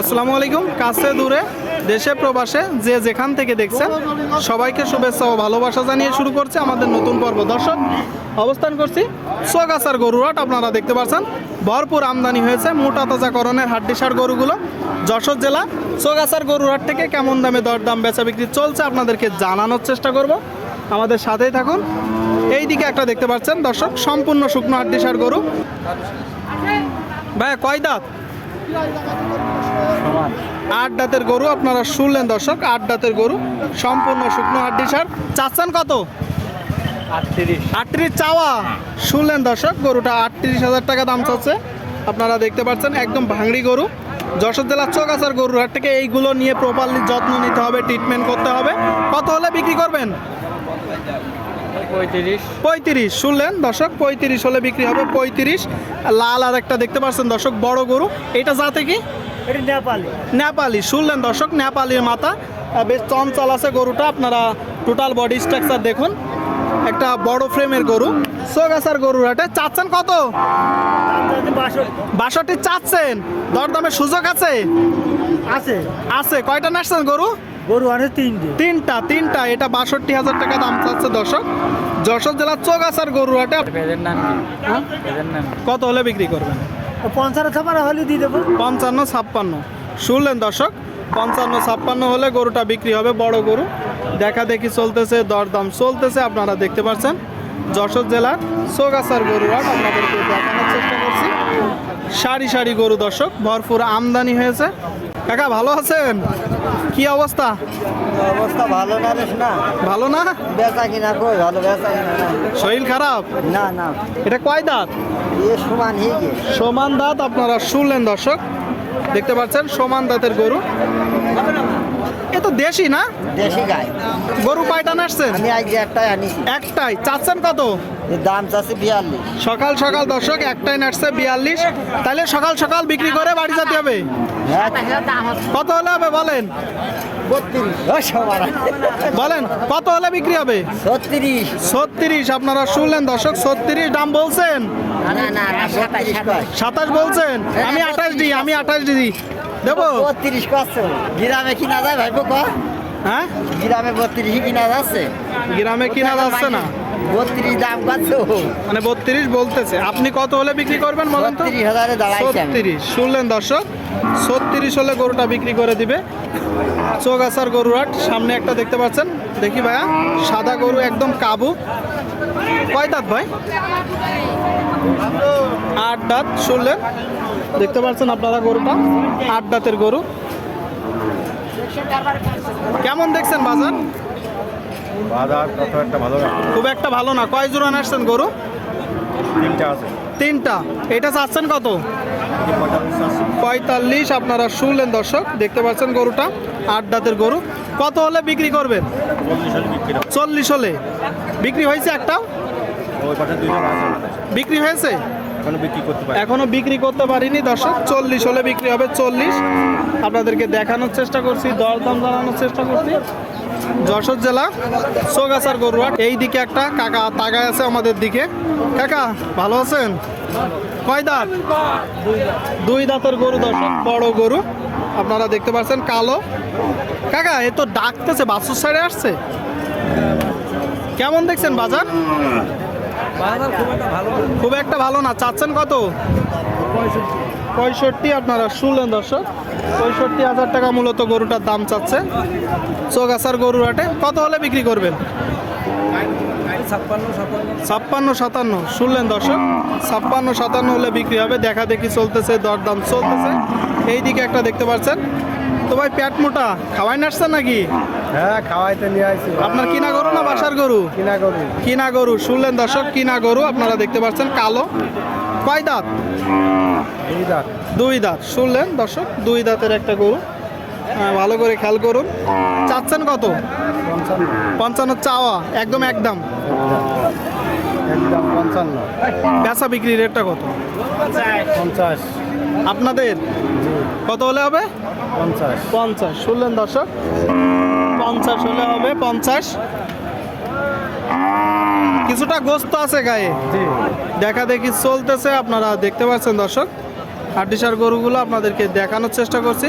আসসালামু আলাইকুম, কাছে দূরে, দেশে, প্রবাসে, যে যেখান থেকে দেখছেন সবাইকে শুভেচ্ছা ও ভালোবাসা জানিয়ে শুরু করছে আমাদের নতুন পর্ব। দর্শক, অবস্থান করছি সোগাছার গরুরাট আপনারা দেখতে পাচ্ছেন, ভরপুর আমদানি হয়েছে মোটা তাজাকরণের হাড্ডিসার গরুগুলো। যশোর জেলা সোগাছার গরুরাট থেকে কেমন দামে দরদাম বেচা বিক্রি চলছে আপনাদেরকে জানানোর চেষ্টা করব। আমাদের সাথেই থাকুন। এই দিকে একটা দেখতে পাচ্ছেন, দর্শক, সম্পূর্ণ শুকনো হাড্ডিসার গরু। ভাইয়া, কয় দাঁত? আট দাঁতের গরু আপনারা শুনলেন দর্শক আট দাঁতের গরু সম্পূর্ণ শুকনো হাড্ডি সার। চাচ্ছেন কত? আটত্রিশ। চাওয়া। শুনলেন দর্শক গরুটা আটত্রিশ হাজার টাকা দাম চাচ্ছে। আপনারা দেখতে পাচ্ছেন একদম ভাঙড়ি গরু। যশোর জেলার চৌগাছার গরুর হাট থেকে এইগুলো নিয়ে প্রপারলি যত্ন নিতে হবে ট্রিটমেন্ট করতে হবে। কত হলে বিক্রি করবেন? পঁয়ত্রিশ। পঁয়ত্রিশ শুনলেন? দর্শক পঁয়ত্রিশ হলে বিক্রি হবে পঁয়ত্রিশ। লাল আর একটা দেখতে পাচ্ছেন দর্শক বড় গরু। এটা যাতে কি? নেপালি। নেপালি শুনলেন দর্শক নেপালির মাথা। বেশ চঞ্চল আছে গরুটা আপনারা টোটাল বডি স্ট্রাকচার দেখুন। একটা বড় ফ্রেমের গরু। সোগাছার গরুর হাটে চাচ্ছেন কত? বাষট্টি। বাষট্টি চাচ্ছেন। দরদামের সুযোগ আছে? আছে। আছে। কয়টা নাচছেন গরু? গরু আনে তিনটে। তিনটা তিনটা এটা বাষট্টি হাজার টাকা দাম চাচ্ছে দর্শক। যশোর জেলার চৌগাছার গরু হাটে হ্যাঁ? কত হলে বিক্রি করবেন? পঞ্চান্ন ছাপারা হলে দিয়ে দেবো। পঞ্চান্ন ছাপ্পান্ন। শুনলেন দর্শক পঞ্চান্ন ছাপ্পান্ন হলে গরুটা বিক্রি হবে বড় গরু। দেখা দেখি চলতেছে দরদাম চলতেছে আপনারা দেখতে পাচ্ছেন। যশোর জেলার সোগাছার গরুরা আপনাদেরকে দেখানোর চেষ্টা করছি। সারি সারি গরু দর্শক ভরপুর আমদানি হয়েছে। কাকা ভালো আছেন? কি অবস্থা? অবস্থা ভালো না রে না। ভালো না? বেচা কিনা কই? ভালো বেচা কিনা শরীর খারাপ? না না। এটা কয় দাঁত? এ সমান সমান দাঁত আপনারা শুনলেন দর্শক। দেখতে পাচ্ছেন সমান দাঁতের গরু। এ তো দেশি না? দেশি গাই। গরু কয়টা নাচছেন আমি আজ একটাই আনিছি একটাই। চাচ্ছেন কত? দাম চাচ্ছে বিয়াল্লিশ। সকাল সকাল দর্শক একটাই নাচছে বিয়াল্লিশ। তাহলে সকাল সকাল বিক্রি করে বাড়ি যেতে হবে। হ্যাঁ। কত হলে হবে বলেন? বলেন কত হলে বিক্রি হবে? ছত্রিশ। ছত্রিশ আপনারা শুনলেন দর্শক ছত্রিশ দাম বলছেন? সাতাশ বলছেন? আমি আঠাশ দিই আমি আঠাশ দিই। দেবো? বত্রিশ করছে গ্রামে কিনা যায় ভাইবো ক হ্যাঁ? গ্রামে বত্রিশ কিনা যাচ্ছে। গ্রামে কিনা যাচ্ছে না? বত্রিশ দাম পাচ্ছে মানে বত্রিশ বলতেছে। আপনি কত হলে বিক্রি করবেন বলেন তো? হাজারে। ছত্রিশ। শুনলেন দর্শক? ছত্রিশ হলে গরুটা বিক্রি করে দিবে। চৌগাছার গরুরাট সামনে একটা দেখতে পাচ্ছেন? দেখি ভাইয়া সাদা গরু একদম কাবু। কয় দাঁত ভাই? আট দাঁত শুনলেন? দেখতে পাচ্ছেন আপনারা গরুটা? আট দাঁতের গরু। কেমন দেখছেন বাজার? বাজার কত একটা ভালো না। খুব একটা ভালো না। কয় জোড়া আসছেন গরু? তিনটা আছে। তিনটা। এটা চাচ্ছেন কত? পঁয়তাল্লিশ আপনারা শুনলেন দর্শক দেখতে পাচ্ছেন গরুটা আট দাঁতের গরু। কত হলে বিক্রি করবেন? চল্লিশ হলে বিক্রি হয়েছে একটাও? আছে। বিক্রি হয়েছে? এখনও বিক্রি করতে পারিনি। দর্শক চল্লিশ হলে বিক্রি হবে চল্লিশ। আপনাদেরকে দেখানোর চেষ্টা করছি দরদাম জানানোর চেষ্টা করছি। যশোর জেলা সোগাছার গরুয়াট এই দিকে একটা কাকা তাকায় আছে আমাদের দিকে। কাকা ভালো আছেন? কয় দাঁত? দুই দাঁতের গরু দর্শক বড় গরু। আপনারা দেখতে পাচ্ছেন কালো। কাকা এ তো ডাকতেছে বাসুর সাইডে আসছে? কেমন দেখছেন বাজার? খুব একটা ভালো না। চাচ্ছেন কত? পঁয়ষট্টি। আপনারা শুনলেন দর্শক পঁয়ষট্টি হাজার টাকা মূলত গরুটার দাম চাচ্ছে। চৌগাছার গরুর হাটে কত হলে বিক্রি করবেন? ছাপ্পান্ন সাতান্ন? শুনলেন দর্শক? ছাপ্পান্ন সাতান্ন হলে বিক্রি হবে। দেখা দেখি চলতেছে দরদাম চলতেছে। এই দিকে একটা দেখতে পাচ্ছেন। তো ভাই পেট মোটা খাওয়াই নাচছেন নাকি? হ্যাঁ খাওয়াইতে নিয়ে আসি আপনার কিনা গরু না বাসার গরু? কিনা করি কিনা গরু। শুনলেন দর্শক কিনা গরু। আপনারা দেখতে পাচ্ছেন কালো। কয় দাঁত? এই দাঁত। দুই দাঁত। শুনলেন দর্শক দুই দাঁতের একটা গরু। হ্যাঁ, ভালো করে খেয়াল করুন। চাচ্ছেন কত? পঞ্চান্ন চাওয়া একদম একদম। একদম পঞ্চান্ন। বেচা বিক্রি রেটটা কত? পঞ্চাশ। আপনাদের? কত হলে হবে? পঞ্চাশ। পঞ্চাশ। শুনলেন দর্শক? পঞ্চাশ হলে হবে পঞ্চাশ। কিছুটা গোস্ত আছে গায়ে। জি। দেখা দেখি চলতেছে আপনারা দেখতে পাচ্ছেন দর্শক। হাড্ডিসার গরুগুলো আপনাদেরকে দেখানোর চেষ্টা করছি।